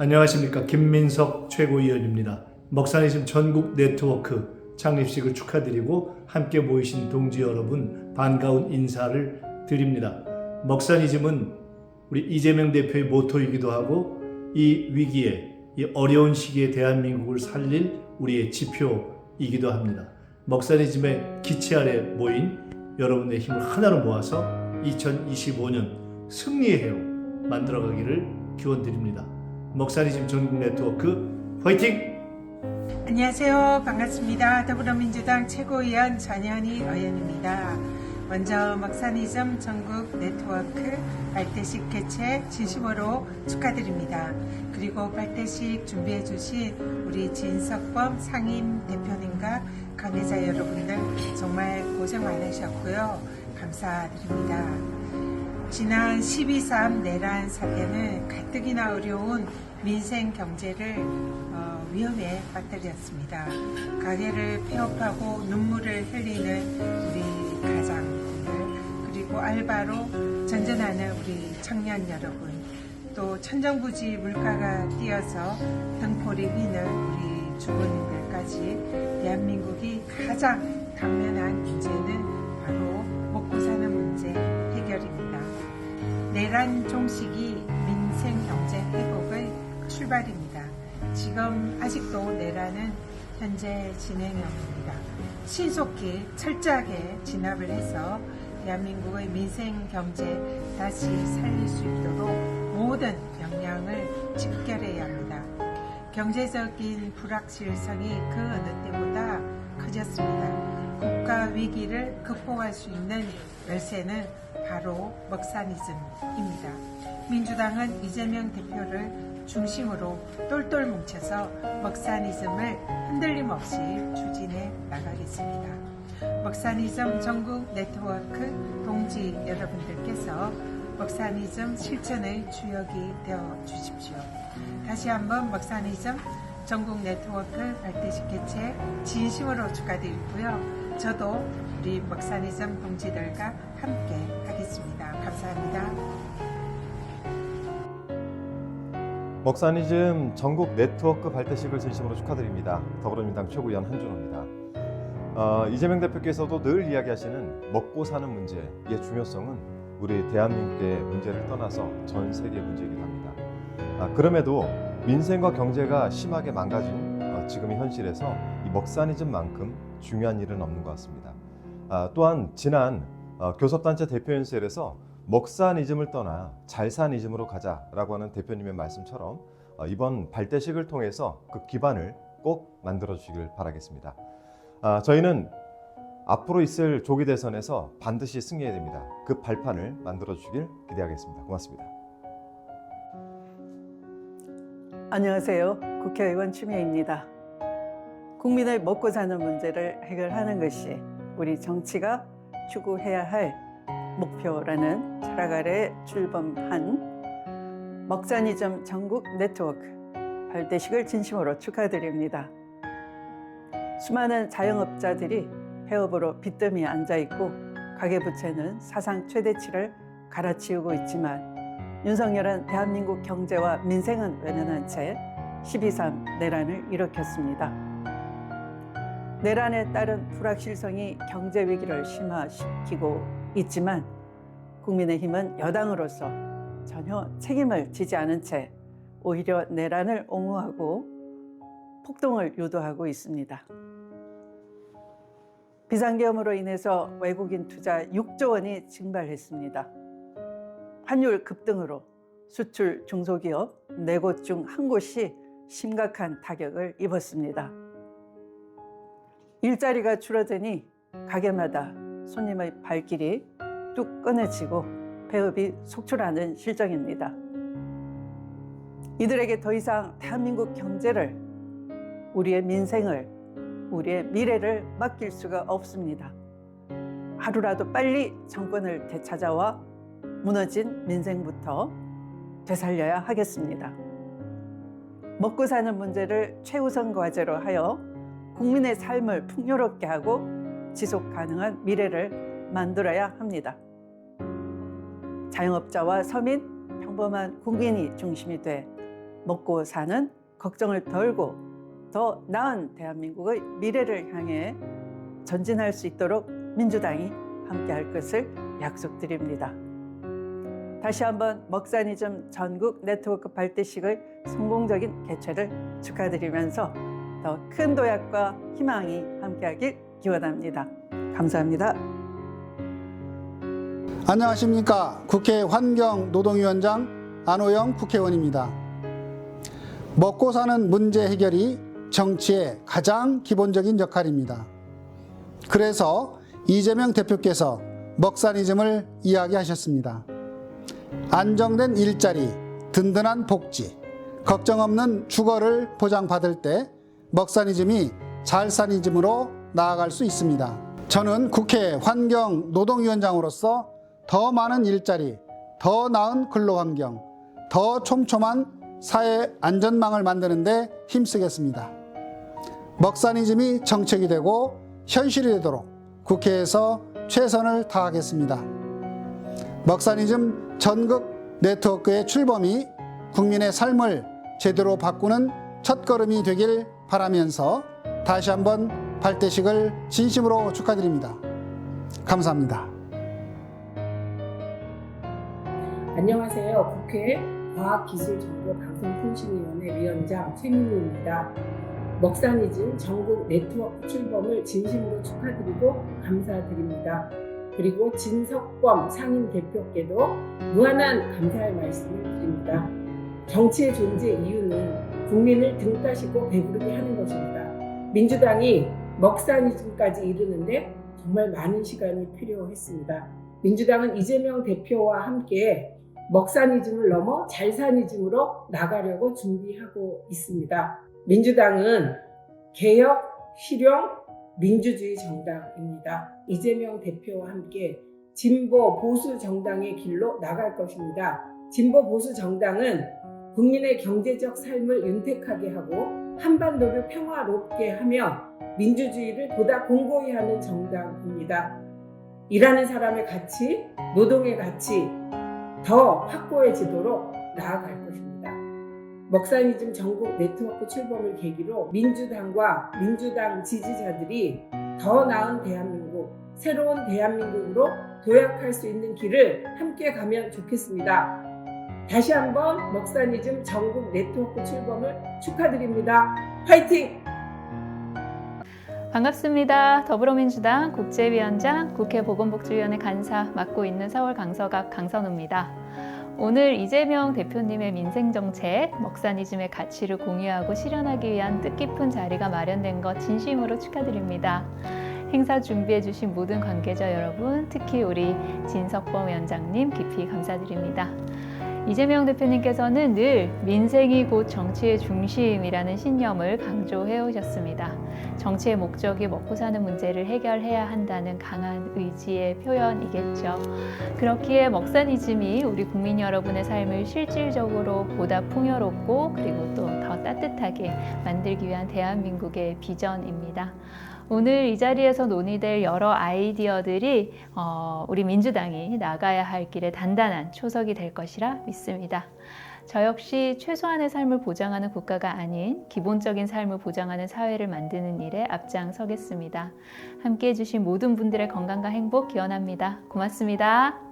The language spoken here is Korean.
안녕하십니까 김민석 최고위원입니다. 먹사니즘 전국 네트워크 창립식을 축하드리고 함께 모이신 동지 여러분 반가운 인사를 드립니다. 먹사니즘은 우리 이재명 대표의 모토이기도 하고 이 위기에 이 어려운 시기에 대한민국을 살릴 우리의 지표이기도 합니다. 먹사니즘의 기치 아래 모인 여러분의 힘을 하나로 모아서 2025년 승리의 해로 만들어가기를 기원드립니다. 먹사리즘 전국 네트워크 화이팅! 안녕하세요. 반갑습니다. 더불어민주당 최고위원 전현희 의원입니다. 먼저 먹사니즘 전국 네트워크 발대식 개최 진심으로 축하드립니다. 그리고 발대식 준비해 주신 우리 진석범 상임 대표님과 관계자 여러분들 정말 고생 많으셨고요. 감사드립니다. 지난 12.3 내란 사태는 가뜩이나 어려운 민생 경제를 어, 위험에 빠뜨렸습니다. 가게를 폐업하고 눈물을 흘리는 우리 가장분들 그리고 알바로 전전하는 우리 청년 여러분 또 천정부지 물가가 뛰어서 등포리 휘는 우리 주부님들까지 대한민국이 가장 내란 종식이 민생 경제 회복의 출발입니다. 지금 아직도 내란은 현재 진행형입니다. 신속히 철저하게 진압을 해서 대한민국의 민생 경제 다시 살릴 수 있도록 모든 역량을 집결해야 합니다. 경제적인 불확실성이 그 어느 때보다 커졌습니다. 국가 위기를 극복할 수 있는 열쇠는 바로 먹사니즘입니다. 민주당은 이재명 대표를 중심으로 똘똘 뭉쳐서 먹사니즘을 흔들림 없이 추진해 나가겠습니다. 먹사니즘 전국 네트워크 동지 여러분들께서 먹사니즘 실천의 주역이 되어 주십시오. 다시 한번 먹사니즘 전국 네트워크 발대식 개최 진심으로 축하드리고요. 저도 우리 먹사니즘 동지들과 함께 하겠습니다. 감사합니다. 먹사니즘 전국 네트워크 발대식을 진심으로 축하드립니다. 더불어민주당 최고위원 한준호입니다. 어, 이재명 대표께서도 늘 이야기하시는 먹고 사는 문제의 중요성은 우리 대한민국의 문제를 떠나서 전 세계 문제이기도 합니다. 아, 그럼에도 민생과 경제가 심하게 망가진 어, 지금의 현실에서 이 먹사니즘만큼 중요한 일은 없는 것 같습니다. 아, 또한 지난 어, 교섭단체 대표연설에서 먹사니즘을 떠나 잘사니즘으로 가자라고 하는 대표님의 말씀처럼 어, 이번 발대식을 통해서 그 기반을 꼭 만들어 주시길 바라겠습니다. 아, 저희는 앞으로 있을 조기 대선에서 반드시 승리해야 됩니다. 그 발판을 만들어 주시길 기대하겠습니다. 고맙습니다. 안녕하세요. 국회의원 추미애입니다. 국민의 먹고 사는 문제를 해결하는 것이 우리 정치가 추구해야 할 목표라는 철학 아래 출범한 먹자니즘 전국 네트워크 발대식을 진심으로 축하드립니다. 수많은 자영업자들이 폐업으로 빚더미에 앉아 있고 가계부채는 사상 최대치를 갈아치우고 있지만 윤석열은 대한민국 경제와 민생은 외면한 채 12.3 내란을 일으켰습니다. 내란에 따른 불확실성이 경제 위기를 심화시키고 있지만 국민의힘은 여당으로서 전혀 책임을 지지 않은 채 오히려 내란을 옹호하고 폭동을 유도하고 있습니다. 비상계엄으로 인해서 외국인 투자 6조 원이 증발했습니다. 환율 급등으로 수출 중소기업 네 곳 중 한 곳이 심각한 타격을 입었습니다. 일자리가 줄어드니 가게마다 손님의 발길이 뚝 끊어지고 폐업이 속출하는 실정입니다. 이들에게 더 이상 대한민국 경제를 우리의 민생을 우리의 미래를 맡길 수가 없습니다. 하루라도 빨리 정권을 되찾아와 무너진 민생부터 되살려야 하겠습니다. 먹고 사는 문제를 최우선 과제로 하여 국민의 삶을 풍요롭게 하고 지속 가능한 미래를 만들어야 합니다. 자영업자와 서민, 평범한 국민이 중심이 돼 먹고 사는 걱정을 덜고 더 나은 대한민국의 미래를 향해 전진할 수 있도록 민주당이 함께할 것을 약속드립니다. 다시 한번 먹사니즘 전국 네트워크 발대식의 성공적인 개최를 축하드리면서 더 큰 도약과 희망이 함께하길 기원합니다. 감사합니다. 안녕하십니까. 국회 환경노동위원장 안호영 국회의원입니다. 먹고 사는 문제 해결이 정치의 가장 기본적인 역할입니다. 그래서 이재명 대표께서 먹사니즘을 이야기하셨습니다. 안정된 일자리, 든든한 복지, 걱정 없는 주거를 보장받을 때 먹사니즘이 잘사니즘으로 나아갈 수 있습니다. 저는 국회 환경 노동위원장으로서 더 많은 일자리, 더 나은 근로환경, 더 촘촘한 사회 안전망을 만드는데 힘쓰겠습니다. 먹사니즘이 정책이 되고 현실이 되도록 국회에서 최선을 다하겠습니다. 먹사니즘 전국 네트워크의 출범이 국민의 삶을 제대로 바꾸는 첫걸음이 되길 바라면서 다시 한번 발대식을 진심으로 축하드립니다. 감사합니다. 안녕하세요. 국회 과학기술정보방송통신위원회 위원장 최민희입니다. 먹사니즘 전국 네트워크 출범을 진심으로 축하드리고 감사드립니다. 그리고 진석범 상임 대표께도 무한한 감사의 말씀을 드립니다. 정치의 존재 이유는 국민을 등 따시고 배부르게 하는 것입니다. 민주당이 먹사니즘까지 이르는데 정말 많은 시간이 필요했습니다. 민주당은 이재명 대표와 함께 먹사니즘을 넘어 잘사니즘으로 나가려고 준비하고 있습니다. 민주당은 개혁, 실용, 민주주의 정당입니다. 이재명 대표와 함께 진보 보수 정당의 길로 나갈 것입니다. 진보 보수 정당은 국민의 경제적 삶을 윤택하게 하고 한반도를 평화롭게 하며 민주주의를 보다 공고히 하는 정당입니다. 일하는 사람의 가치, 노동의 가치 더 확고해지도록 나아갈 것입니다. 먹사니즘 전국 네트워크 출범을 계기로 민주당과 민주당 지지자들이 더 나은 대한민국, 새로운 대한민국으로 도약할 수 있는 길을 함께 가면 좋겠습니다. 다시 한번 먹사니즘 전국 네트워크 출범을 축하드립니다. 화이팅! 반갑습니다. 더불어민주당 국제위원장 국회 보건복지위원회 간사 맡고 있는 서울 강서갑 강선우입니다. 오늘 이재명 대표님의 민생정책, 먹사니즘의 가치를 공유하고 실현하기 위한 뜻깊은 자리가 마련된 것 진심으로 축하드립니다. 행사 준비해주신 모든 관계자 여러분, 특히 우리 진석범 위원장님 깊이 감사드립니다. 이재명 대표님께서는 늘 민생이 곧 정치의 중심이라는 신념을 강조해 오셨습니다. 정치의 목적이 먹고 사는 문제를 해결해야 한다는 강한 의지의 표현이겠죠. 그렇기에 먹사니즘이 우리 국민 여러분의 삶을 실질적으로 보다 풍요롭고 그리고 또 더 따뜻하게 만들기 위한 대한민국의 비전입니다. 오늘 이 자리에서 논의될 여러 아이디어들이 어, 우리 민주당이 나가야 할 길에 단단한 초석이 될 것이라 믿습니다. 저 역시 최소한의 삶을 보장하는 국가가 아닌 기본적인 삶을 보장하는 사회를 만드는 일에 앞장서겠습니다. 함께 해주신 모든 분들의 건강과 행복 기원합니다. 고맙습니다.